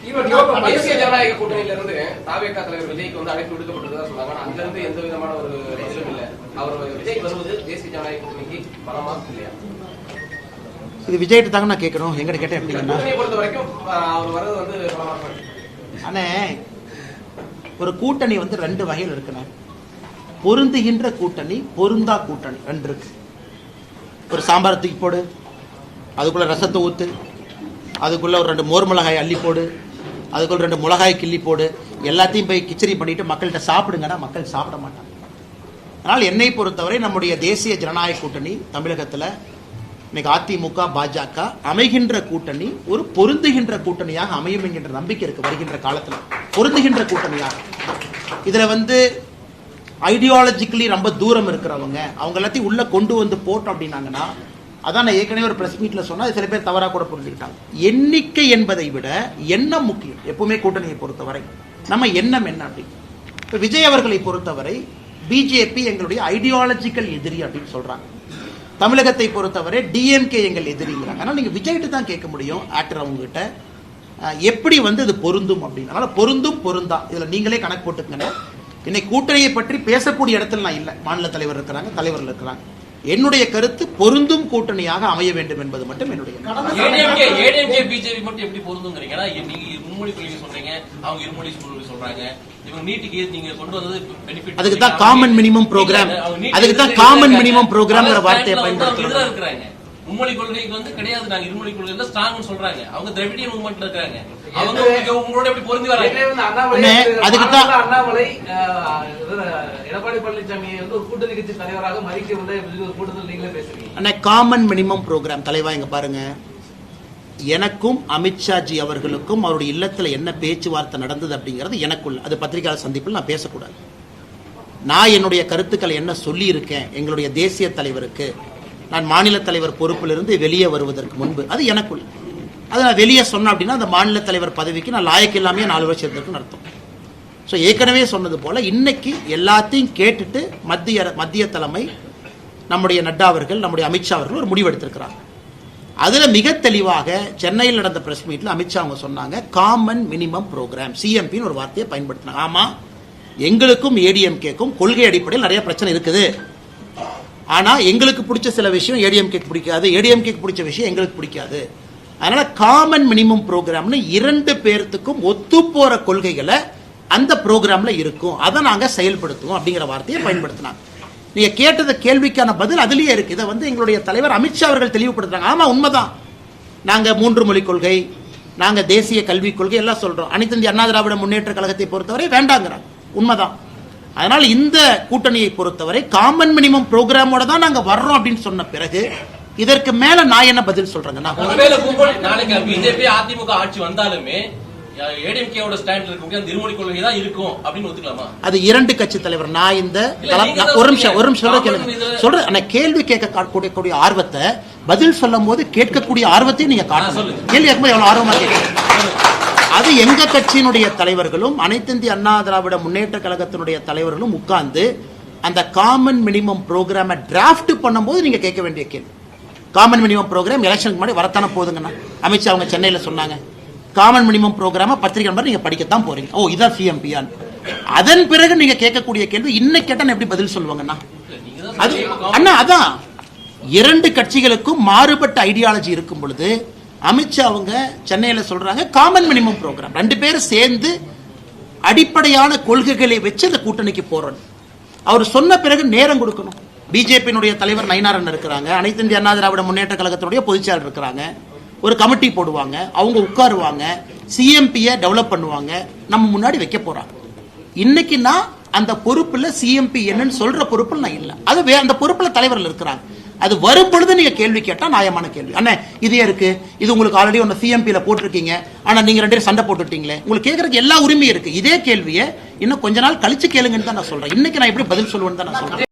தேசிய ஜனநாயக கூட்டணியில இருந்து தாவேகா தலைவர் விஜய்க்கு வந்து அழைப்பு விடுக்கப்பட்டதா சொன்னாங்க ஆனா அதுல இருந்து எந்த விதமான ஒரு பதிலும் இல்ல. அவர் விஜய் வருவது தேசிய ஜனநாயக கூட்டணிக்கு பலமா இல்லையா? இது விஜய்கிட்ட தாங்க நான் கேட்கணும். எங்கிட்ட கேட்டேன் எப்படிங்கன்னா கூட்டணியை பொறுத்த வரைக்கும் அஹ், அவர் வர்றது வந்து பலமா இருக்கு. அண்ணே ஒரு கூட்டணி வந்து ரெண்டு வகையில் இருக்குண்ணே. பொருந்துகின்ற கூட்டணி பொருந்தா கூட்டணி ரெண்டு இருக்கு. ஒரு சாம்பார் தூக்கி போடு அதுக்குள்ள ரசத்தை ஊத்து அதுக்குள்ள ஒரு ரெண்டு மோர் மிளகாய் அள்ளி போடு அதுக்குள்ள ரெண்டு மிளகாய் கிள்ளி போடு. எல்லாத்தையும் போய் கிச்சடி பண்ணிட்டு மக்கள்கிட்ட சாப்பிடுங்கன்னா மக்கள் சாப்பிட மாட்டாங்க. அதனால் என்னை பொறுத்தவரை நம்முடைய தேசிய ஜனநாயக கூட்டணி தமிழகத்தில் இன்னைக்கு அதிமுக பாஜக அமைகின்ற கூட்டணி ஒரு பொருந்துகின்ற கூட்டணியாக அமையும் என்கின்ற நம்பிக்கை இருக்கு வருகின்ற காலத்தில். பொருந்துகின்ற கூட்டணியாக. இதில் வந்து ஐடியாலஜிக்கலி ரொம்ப தூரம் இருக்கிறவங்க அவங்க எல்லாத்தையும் உள்ளே கொண்டு வந்து போட்டோம் அப்படின்னாங்கன்னா அதான் நான் ஏற்கனவே ஒரு பிரஸ் மீட்டில் சொன்னால் அது சில பேர் தவறாக கூட புரிஞ்சுக்கிட்டாங்க. எண்ணிக்கை என்பதை விட எண்ணம் முக்கியம். எப்பவுமே கூட்டணியை பொறுத்தவரை. நம்ம எண்ணம் என்ன அப்படின்னு இப்போ விஜய் அவர்களை பொறுத்தவரை பிஜேபி எங்களுடைய ஐடியாலஜிக்கல் எதிரி அப்படின்னு சொல்கிறாங்க தமிழகத்தை பொறுத்தவரை டிஎம்கே எங்கள் எதிரிங்கிறாங்க. ஆனால் நீங்கள் விஜய்கிட்ட தான் கேட்க முடியும் ஆக்டர் அவங்ககிட்ட. எப்படி வந்து இது பொருந்தும் அப்படின்னு. அதனால் பொருந்தும் பொருந்தா. இதில் நீங்களே கணக்கு போட்டுக்கங்க. என்னை கூட்டணியை பற்றி பேசக்கூடிய இடத்துல நான் இல்லை. மாநில தலைவர் இருக்கிறாங்க தலைவர்கள் இருக்கிறாங்க. என்னுடைய கருத்து பொருந்தும் கூட்டணியாக அமைய வேண்டும் என்பது மட்டும் என்னுடைய பிஜேபி மட்டும் எப்படி பொருந்துங்கிறீங்க? நீங்க மும்மொழி கொள்கை சொல்றீங்க அவங்க இருமொழி சொல்றாங்க. அதுக்கு தான் common minimum program. அதுக்கு தான் common minimum programங்கிற வார்த்தையை பயன்படுத்துறாங்க. மும்மொழி கொள்கைக்கு வந்து கிடையாது நாங்க இருமொழி கொள்கையில ஸ்ட்ராங்னு சொல்றாங்க. அவங்க திராவிடியன் மூவ்மெண்ட்ல இருக்காங்க. அவங்க உங்களோட எப்படி பொருந்தி வராங்க? அதுக்கு தான்- அண்ணாமலை எடப்பாடி பழனிசாமியை வந்து ஒரு கூட்டணி கட்சி தலைவராக அப்படின்னு ஒரு கூட்டத்தில் நீங்களே பேசுறீங்க. அண்ணா காமன் மினிமம் ப்ரோக்ராம் தலைவா இங்க பாருங்க. எனக்கும் அமித்ஷாஜி அவர்களுக்கும் அவருடைய இல்லத்துல என்ன பேச்சுவார்த்தை நடந்தது அப்படிங்கிறது எனக்குள்ள அது பத்திரிகையாளர் சந்திப்பில் நான் பேசக்கூடாது. நான் என்னுடைய கருத்துக்களை என்ன சொல்லி இருக்கேன் எங்களுடைய தேசிய தலைவருக்கு நான் மாநில தலைவர் பொறுப்பிலிருந்து வெளியே வருவதற்கு முன்பு அது எனக்குள். அது நான் வெளியே சொன்னேன் அப்படின்னா அந்த மாநில தலைவர் பதவிக்கு நான் லாயக்கு இல்லாமே நாலு வருஷம் இருந்திருக்குன்னு அர்த்தம். ஸோ ஏற்கனவே சொன்னது போல இன்னைக்கு எல்லாத்தையும் கேட்டுட்டு மத்திய மத்திய தலைமை நம்முடைய நட்டா அவர்கள் நம்முடைய அமித்ஷா அவர்கள் ஒரு முடிவெடுத்திருக்கிறாங்க அதில் மிக தெளிவாக சென்னையில் நடந்த பிரஸ் மீட்டில் அமித்ஷா அவங்க சொன்னாங்க காமன் மினிமம் ப்ரோக்ராம் சிஎம்பின்னு ஒரு வார்த்தையை பயன்படுத்தினாங்க. ஆமாம் எங்களுக்கும் ஏடிஎம்கேக்கும் கொள்கை அடிப்படையில் நிறைய பிரச்சனை இருக்குது. ஆனால் எங்களுக்கு பிடிச்ச சில விஷயம் ஏடிஎம்கேக்கு பிடிக்காது. ஏடிஎம்கேக்கு பிடிச்ச விஷயம் எங்களுக்கு பிடிக்காது. அதனால காமன் மினிமம் ப்ரோக்ராம்னு இரண்டு பேர்த்துக்கும் ஒத்து போற கொள்கைகளை அந்த ப்ரோக்ராம்ல இருக்கும். அதை நாங்கள் செயல்படுத்துவோம் அப்படிங்கிற வார்த்தையை பயன்படுத்தினாங்க. நீங்க கேட்டத கேள்விக்கான பதில் அதுலயே இருக்கு. இதை வந்து எங்களுடைய தலைவர் அமித்ஷா அவர்கள் தெளிவுபடுத்துறாங்க. ஆமா உண்மைதான். நாங்க மூன்று மொழி கொள்கை நாங்க தேசிய கல்விக் கொள்கை எல்லாம் சொல்றோம். அனைத்து இந்திய அண்ணா திராவிட முன்னேற்ற கழகத்தை பொறுத்தவரை வேண்டாங்கிறாங்க. உண்மைதான். அதனால் இந்த கூட்டணியை பொறுத்தவரை காமன் மினிமம் ப்ரோக்ராமோட தான் நாங்க வர்றோம் அப்படின்னு சொன்ன பிறகு இதற்கு மேல நான் என்ன பதில் சொல்றேங்க நாளைக்கு பிஜேபி அதிமுக ஆட்சி வந்தாலுமே அது இரண்டு கட்சி தலைவர் நான் இந்த ஒரு நிமிஷம் ஒரு நிமிஷம். கேளுங்க. சொல்றேன் ஆனா கேள்வி கேட்க கூடிய ஆர்வத்தை பதில் சொல்லும் போது கேட்கக்கூடிய ஆர்வத்தையும் நீங்க காட்டணும். கேள்வி கேட்கும்போது எவ்வளவு ஆர்வமா கேட்கணும்? அது எங்க கட்சியினுடைய தலைவர்களும் அனைத்திந்திய அண்ணா திராவிட முன்னேற்ற கழகத்தினுடைய தலைவர்களும் உட்கார்ந்து அந்த காமன் மினிமம் ப்ரோக்ராமை டிராஃப்ட் பண்ணும்போது நீங்க கேட்க வேண்டிய கேள்வி. காமன் மினிமம் ப்ரோக்ராம் எலெக்ஷனுக்கு முன்னாடி வரத்தானே போதுங்கண்ணா அமித்ஷா அவங்க சென்னையில் சொன்னாங்க. காமன் மினிமம் ப்ரோக்ராம பத்திரிகை மாதிரி நீங்க படிக்கத்தான் போறீங்க. ஓ இதான் சிஎம்பியான் அதன் பிறகு நீங்க கேட்கக்கூடிய கேள்வி இன்னைக்கு கேட்டா எப்படி பதில் சொல்லுவாங்கண்ணா? அது அண்ணா அதான். இரண்டு கட்சிகளுக்கும் மாறுபட்ட ஐடியாலஜி இருக்கும் பொழுது அமித்ஷா அவங்க சென்னையில் சொல்கிறாங்க காமன் மினிமம் ப்ரோக்ராம் ரெண்டு பேரும் சேர்ந்து அடிப்படையான கொள்கைகளை வச்சு அந்த கூட்டணிக்கு போகிறோம் அவர் சொன்ன பிறகு நேரம் கொடுக்கணும். பிஜேபியினுடைய தலைவர் நயினாரன் இருக்கிறாங்க அனைத்து இந்திய அண்ணா திராவிட முன்னேற்ற கழகத்தினுடைய பொதுச்செயலர் இருக்கிறாங்க ஒரு கமிட்டி போடுவாங்க அவங்க உட்காருவாங்க சிஎம்பியை டெவலப் பண்ணுவாங்க நம்ம முன்னாடி வைக்க போகிறாங்க இன்னைக்கு நான் அந்த பொறுப்பில் சிஎம்பி என்னன்னு சொல்கிற பொறுப்பில் நான் இல்லை. அது வே அந்த பொறுப்பில் தலைவர்கள் இருக்கிறாங்க. அது வரும் பொழுது நீங்க கேள்வி கேட்டா நியாயமான கேள்வி. அண்ணே இதே இருக்கு. இது உங்களுக்கு ஆல்ரெடி ஒன்று சிஎம்பியில் போட்டிருக்கீங்க. ஆனா நீங்க ரெண்டு பேரும் சண்டை போட்டுட்டீங்களே. உங்களுக்கு கேட்கறதுக்கு எல்லா உரிமையும் இருக்கு. இதே கேள்வியை இன்னும் கொஞ்ச நாள் கழிச்சு கேளுங்கன்னு தான் நான் சொல்றேன். இன்னைக்கு நான் எப்படி பதில் சொல்லுவேன்னு தான் நான் சொல்றேன்.